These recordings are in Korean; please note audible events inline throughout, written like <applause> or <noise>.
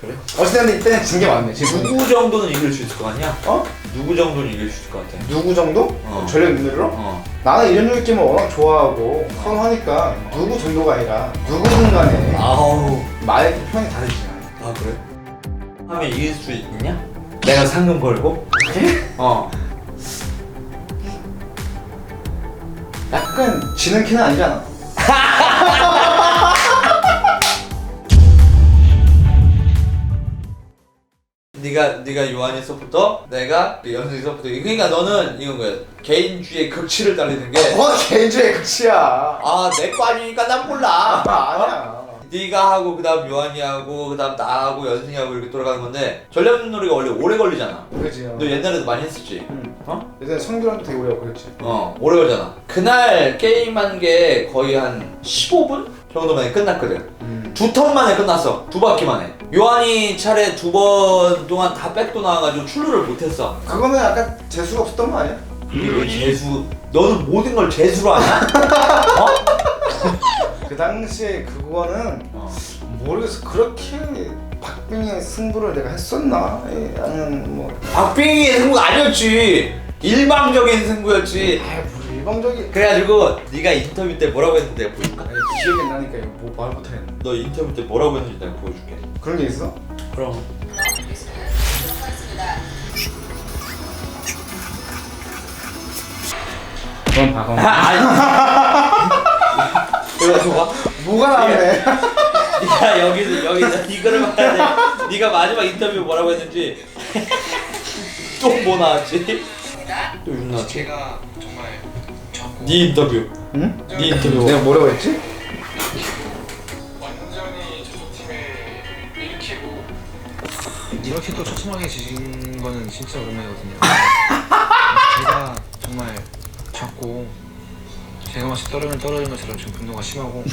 그래? 어쨌든 이때는 진게 맞네 지금 누구 정도는 이길 수 있을 것 같냐? 어? 누구 정도는 이길 수 있을 것 같아? 누구 정도? 어. 전력 눈으로? 어. 나는 이런 류 게임을 워낙 좋아하고 선호하니까 누구 정도가 아니라 누구든 간에 아우. 말의 표현이 다르지 아 그래? 하면 이길 수 있냐? 내가 상금 걸고? 어. 약간 지는 키는 아니잖아 네가 네가 요한이 서포터, 내가 연승이 서포터. 그러니까 너는 이건 거야. 개인주의 극치를 달리는 게. 뭐 개인주의 끝이야 아, 내거 아니니까 난 몰라. 아 아니야 네가 하고 그다음 요한이 하고 그다음 나 하고 연승이 하고 이렇게 돌아가는 건데 전략 놀이가 원래 오래 걸리잖아. 그지 너 옛날에도 많이 했었지. 응. 어? 예전에 성규랑도 되게 오래 그랬지 어, 오래 걸잖아. 그날 게임한 게 거의 한 15분 정도 만에 끝났거든. 음. 두 턴 만에 끝났어. 두 바퀴 만에. 요한이 차례 두 번 동안 다 백도 나와가지고 출루를 못했어. 그거는 약간 재수가 없었던 거 아니야? 이게 왜 재수? 너는 모든 걸 재수로 하냐? <laughs> 어? 그 당시에 그거는 어. 모르겠어 그렇게 박빙의 승부를 내가 했었나? 예, 나는 뭐 박빙의 승부 아니었지. 일방적인 승부였지. 아이 뭐 일방적인 그래가지고 네가 인터뷰 때 뭐라고 했는지 내가 보여줄까? 아니 기억이 안 나니까 이거 뭐말 못하겠네 너 인터뷰 때 뭐라고 했는지 내가 보여줄게. 그런 게 있어? 그럼. 그럼 봐 그럼 아니. <laughs> 그래가지고 봐. 뭐가 나오네 <laughs> 네가 여기서 여기서 이거를 봐야 돼. 네가 마지막 인터뷰 뭐라고 했는지 <laughs> 또 뭐 나왔지? 또윤 나왔지? 제가 네 인터뷰. 응? 네 인터뷰. 내가 뭐라고 했지? 완전히 저쪽 팀에 일으키고 이렇게 또 초심하게 지신 거는 진짜 오랜만이거든요. 제가 정말 작고 제가 마치 떨어지면 떨어지는 것처럼 지금 분노가 심하고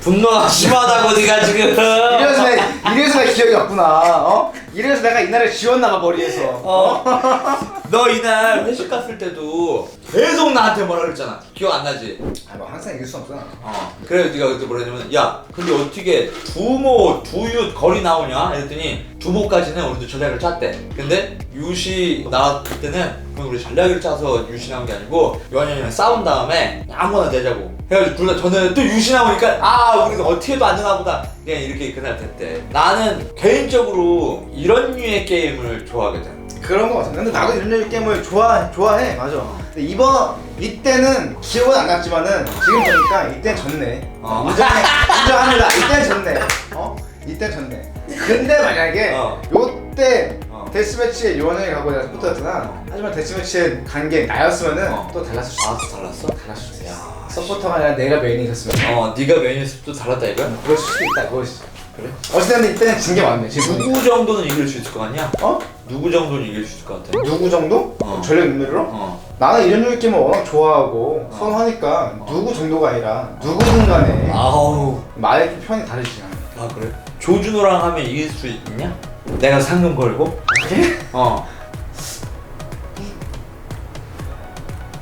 분노가 심하다고 네가 지금. 이래서 내 이래서 내 기억이 없구나 어? 이래서 내가 이날을 지웠나 봐 머리에서 어. <laughs> 너 이날 회식 갔을 때도 계속 나한테 뭐라 그랬잖아. 기억 안 나지? 아뭐 항상 이길 수 없잖아 어. 그래 네가 그때 뭐라 했냐면 야 근데 어떻게 두모 두윷 거리 나오냐? 이랬더니 두모까지는 우리도 전략을 짰대. 근데 유시 나왔을 때는 그럼 우리 전략을 짜서 유시 나온 게 아니고 요한이 형이랑 싸운 다음에 아무거나 내자고. 해가지고 둘다 저는 또 유시 나오니까 아 우리가 어떻게 해도 안 되나 보다. 그냥 이렇게 그날 됐대. 나는 개인적으로 이런 류의 게임을 좋아하거든. 그런 거 같아 근데 나도 이런 류 게임을 좋아, 좋아해 맞아 근데 이번 이때는 기억은 안 났지만은 지금 보니까 이때는 졌네 어. 인정해 인정합니다 이때는 졌네 어? 이때는 졌네 근데 만약에 어. 요때 어. 데스매치에 요원형이 가고 내가 서포터였잖아 하지만 데스매치에 간게 나였으면은 어. 또 달랐을 수아 있어 또 달랐어? 달랐을 수 있어 야. 서포터가 아니라 내가 메인이었으면 어 네가 메뉴스도 달랐다 이거야? 그럴 수도 있다 그것이 그래? 어쨌든 이때는 진 게 맞네 지금. 누구 정도는 이길 수 있을 것 같냐? 어? 누구 정도는 이길 수 있을 것 같아? 누구 정도? 어. 전력 눈으로? 어. 나는 이런 류 게임을 워낙 좋아하고 어. 선호하니까 어. 누구 정도가 아니라 누구든 간에 아우. 말의 표현이 다르지 아 그래? 조준호랑 하면 이길 수 있냐? 내가 상금 걸고? 그래? 어.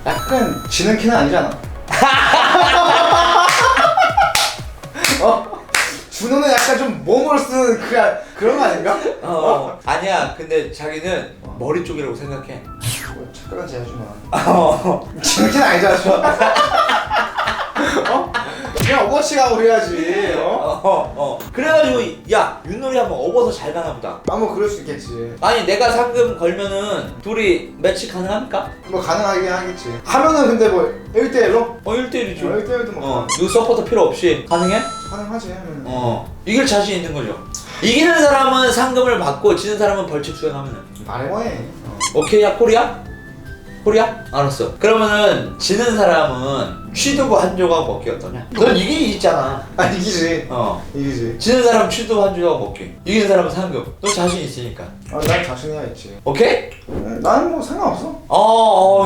약간 지는 키는 아니잖아 <laughs> 어? 준호는 약간 좀 몸으로 쓰는 그, 그런 거 아닌가? 어. 아니야. 근데 자기는 머리 쪽이라고 생각해. 뭐 착각은 제하지만 어. 지는 키는 아니잖아 준호 <laughs> 어? 그냥 오버치가 우려야지 어? 어. 어. 그래가지고 야 윷놀이 한번 업어서 잘 가나 보다. 아뭐 그럴 수 있겠지 아니 내가 상금 걸면은 둘이 매치 가능합니까? 뭐 가능하긴 하겠지 하면은 근데 뭐 1대1로? 어 1대1이죠. 어, 1대1도 뭐 어. 누 서포터 필요 없이 가능해? 가능하지 하면 어. 이길 자신 있는 거죠. 이기는 사람은 상금을 받고 지는 사람은 벌칙 수행하면 돼. 말해 뭐해 어. 오케이야 코리아? 코리아? 알았어. 그러면은 지는 사람은 취두부 한 조각 먹기 어떠냐? 넌 이게 있잖아. 아 이기지 어. 이기지 지는 사람 취두부 한 조각 먹기. 이기는 사람은 상금. 너 자신 있으니까. 아난 자신이야 있지 오케이? 음, 나는 뭐 상관없어 어,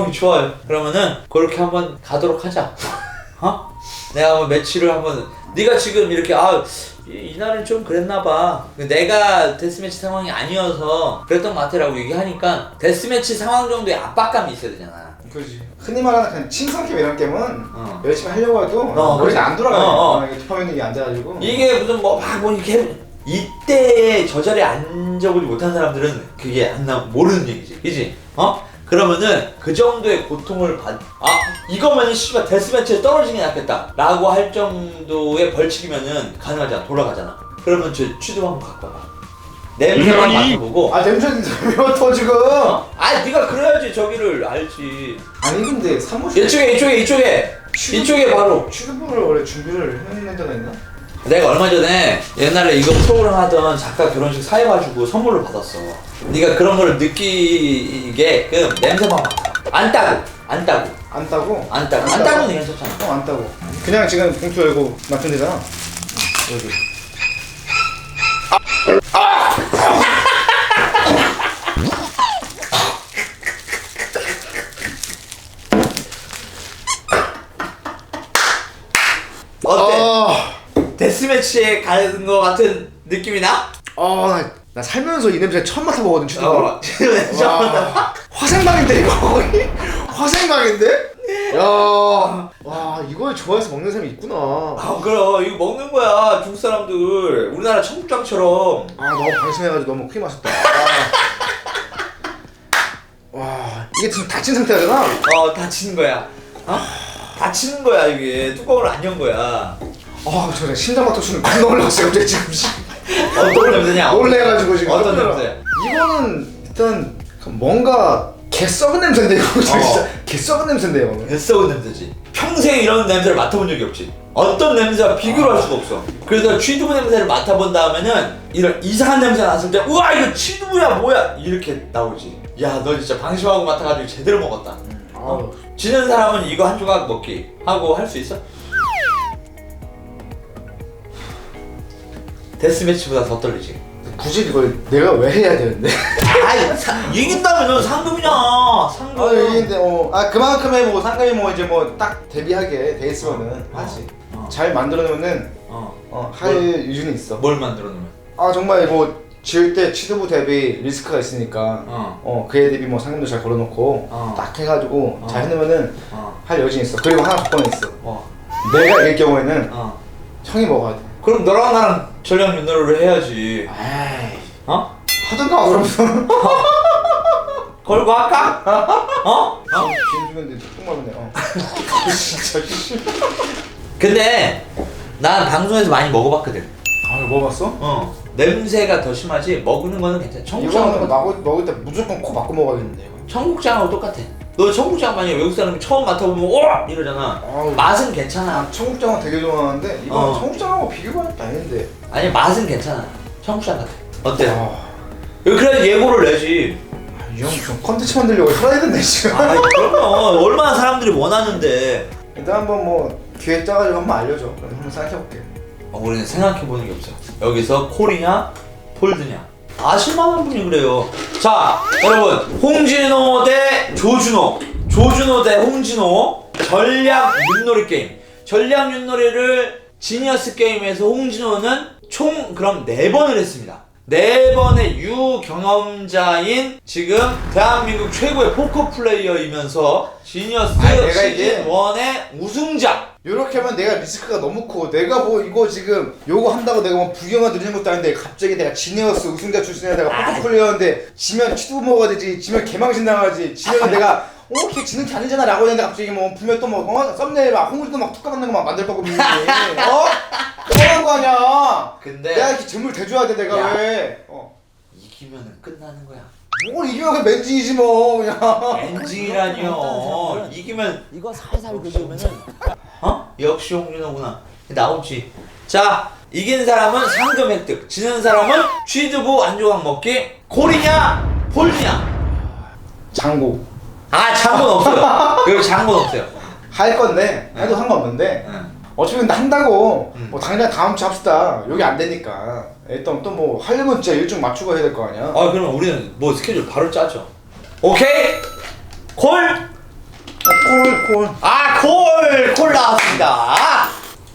어, 좋아요. 그러면은 그렇게 한번 가도록 하자. <laughs> 어? 내가 한번 매치를 한번. 네가 지금 이렇게 아 이- 이날은 좀 그랬나 봐. 내가 데스매치 상황이 아니어서 그랬던 것 같아라고 얘기하니까 데스매치 상황 정도의 압박감이 있어야 되잖아. 그지 흔히 말하는 그냥 친선게임 이런 게임은 어. 열심히 하려고 해도 어, 머리가. 안 돌아가요 어, 어. 어, 이게 도파민이 안 돼가지고 이게 무슨 뭐막뭐 이렇게 이때에 저 자리에 앉아보지 못한 사람들은 그게 안 나, 모르는 얘기지. 그지? 어? 그러면은 그 정도의 고통을 받, 아, 이거면 씨발 데스매치에 떨어지는 게 낫겠다. 라고 할 정도의 벌칙이면은 가능하잖아. 돌아가잖아. 그러면 저 취도 한번 갖고 와봐. 냄새만 맡아보고. 아 냄새는 왜 맡아 지금 어? 아, 네가 그래야지 저기를 알지. 아니 근데 사무실 이쪽에, 이쪽에, 이쪽에. 이쪽에 바로. 취두부를 원래 준비를 해놓는 데가 있나? 내가 얼마 전에 옛날에 이거 프로그램 하던 작가 결혼식 사해가지고 선물을 받았어. 네가 그런 거를 느끼게끔 냄새만 맡아. 안 따고, 안 따고, 안 따고? 안 따고, 안 따고는 괜찮잖아. 어, 안 따고 그냥 지금 봉투 열고 맡으면 되잖아 여기 어때? 아, 데스매치에 가는 거 같은 느낌이 나? 아, 나, 나 살면서 이 냄새 처음 맡아보거든 취두부 어, <laughs> 와, 화생방인데 이거 <laughs> 거의 화생방인데? 야, 와 이걸 좋아해서 먹는 사람이 있구나. 아, 그럼 이거 먹는 거야 중국 사람들. 우리나라 청국장처럼. 아 너무 방심해가지고 너무 크게 마셨다. 아. 와 이게 지금 다친 상태잖아. 어, 다치는 거야. 어? 다치는 거야 이게 뚜껑을 안 연 거야. 아 저래 심장박도 수는 겁나 올라갔어요 갑자기 지금. 어떤 냄새냐? 놀래가지고 지금. 어떤 깜짝 놀라. 냄새? 이거는 일단 뭔가 개 썩은 냄새인데 이거 진짜 어. 개 썩은 냄새인데 이거는. 개썩은 냄새지. 평생 이런 냄새를 맡아본 적이 없지. 어떤 냄새와 비교를 할 수가 없어. 그래서 취두부 냄새를 맡아본 다음에는 이런 이상한 냄새가 났을 때 우와 이거 취두부야 뭐야 이렇게 나오지. 야 너 진짜 방심하고 맡아가지고 제대로 먹었다. 아우. 지는 사람은 이거 한 조각 먹기 하고 할 수 있어? 데스매치보다 더 떨리지. 굳이 이걸 내가 왜 해야 되는데? <laughs> 아이 사- 이긴다면 상금이냐 상금. 아 이게 어, 아 그만큼의 뭐 상금이 뭐 이제 뭐 딱 대비하게 돼 있으면은 하지. 어. 잘 만들어 놓으면은 어. 어, 할 유준이 있어. 뭘 만들어 놓으면? 아 정말 뭐 지을 때 취두부 대비 리스크가 있으니까 어. 어 그에 대비 뭐 상금도 잘 걸어놓고 어. 딱 해가지고 어. 잘 해놓으면은 어. 할 여진이 있어. 그리고 하나 조건이 있어. 어. 내가 이길 경우에는 어. 형이 먹어야 돼. 그럼 너랑 나랑 전략 윤노를 해야지. 에이 어? 하든가 그러면서. <laughs> 걸고 할까? 어? 어? 지금 죽였는데 똥 맞네. 어. 진짜. 근데 난 방송에서 많이 먹어봤거든. 아 이거 먹어봤어? 어. 냄새가 더 심하지 먹는 거는 괜찮아. 이거는 청국장하고 먹을 먹을 때 무조건 코 막고 먹어야겠는데 이거. 청국장하고 똑같아. 너 청국장 만약 외국 사람이 처음 맡아보면 오 이러잖아. 아우. 맛은 괜찮아. 아, 청국장은 되게 좋아하는데 이건 어. 청국장하고 비교가 아닌데. 아니 맛은 괜찮아. 청국장 같아. 어때? 아, 그래 예고를 내지. 이형 무슨 컨텐츠 만들려고 된다 지금. 아 그럼요. 얼마나 사람들이 원하는데. 일단 한번 뭐 기획 짜가지고 한번 알려줘. 그럼 한번 생각해볼게. 어, 우리는 생각해보는 게 없어. 여기서 콜이냐, 폴드냐. 아실만한 분이 그래요. 자, 여러분. 홍진호 대 조준호. 조준호 대 홍진호. 전략 윷놀이 게임. 전략 윷놀이를 지니어스 게임에서 홍진호는 총 그럼 네 번을 했습니다. 네 번의 유경험자인 지금 대한민국 최고의 포커 플레이어이면서 지니어스 아니, 내가 이게- 시즌 1의 우승자. 이렇게 하면 내가 리스크가 너무 커. 내가 뭐 이거 지금 요거 한다고 내가 뭐 부경화 누리는 것도 아닌데 갑자기 내가 지네어스 우승자 출신에 내가 포트폴리오인데 지면 치도 먹어야 되지. 지면 개망신 당하지. 지면 내가 어, 걔 지는 게 아니잖아 라고 했는데 갑자기 뭐 분명 또뭐 어, 썸네일 막 홍구도 막 툭가 맞는 거막 만들 거고 미니 <laughs> 어? 근데 내가 이렇게 점을 대줘야 돼 내가 야. 왜? 어. 이기면은 끝나는 거야. 뭘 이기면 맨지이지 뭐 그냥. 엔진이라니요. 이기면 이거 살살 긁으면은 어? 역시 홍준호구나. 나오지. 자, 이긴 사람은 상금 획득, 지는 사람은 취두부 안 조각 먹기. 콜이냐, 폴드냐. 장고 아, 장본 없어요. <laughs> 여기 장본 없어요. 할 건데 해도 네. 상관없는데 응. 어차피 근데 한다고 음. 뭐 당장 다음 주 합시다 여기 안 되니까 일단 또 뭐 하려면 진짜 일정 맞추고 해야 될 거 아니야 아, 그러면 우리는 뭐 스케줄 바로 짜죠. 오케이. 콜. 콜콜 아, 콜! 콜 나왔습니다.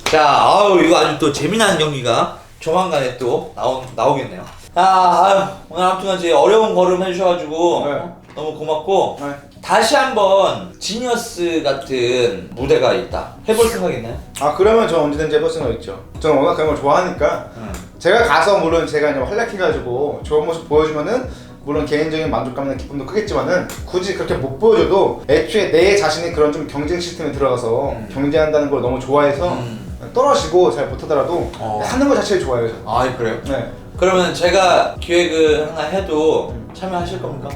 자, 아우, 이거 아주 또 재미난 경기가 조만간에 또 나오, 나오겠네요. 아, 아유, 오늘 아무튼 이제 어려운 걸음 해주셔가지고 네. 어? 너무 고맙고 네. 다시 한번 지니어스 같은 무대가 있다. 해볼 생각 있나요? 아 그러면 저 언제든지 해볼 생각 있죠. 저는 워낙 그런 걸 좋아하니까 응. 제가 가서 물론 제가 이제 활약해가지고 좋은 모습 보여주면은 물론 개인적인 만족감이나 기쁨도 크겠지만은 굳이 그렇게 못 보여줘도 애초에 내 자신이 그런 좀 경쟁 시스템에 들어가서 음. 경쟁한다는 걸 너무 좋아해서 음. 떨어지고 잘 못하더라도 어. 하는 것 자체를 좋아해요. 저는. 아 그래요? 네. 그러면 제가 기획을 하나 해도 참여하실 겁니까?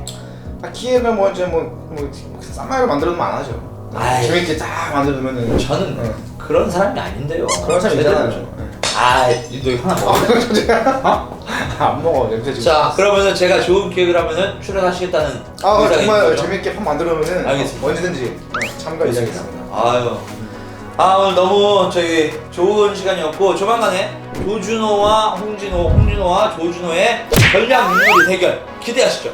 아, 기획을 뭐 이제 뭐, 뭐 쌈마이를 만들어두면 안 하죠. 아이. 재밌게 딱 만들어두면은 저는 네. 그런 사람이 아닌데요. 그런 사람 있잖아요. 좀- 네. 아, 너 하나 먹어. 안 먹어 냄새 지금. 자, 그러면은 제가 좋은 기획을 하면은 출연하시겠다는 아 의사가 정말? 재밌게 판 만들어놓으면은 알겠습니다. 언제든지 네, 참가 이야기했습니다. 아유. 아 오늘 너무 저희 좋은 시간이었고 조만간에 조준호와 홍진호, 홍진호와 조준호의 전략 인물 대결 기대하시죠.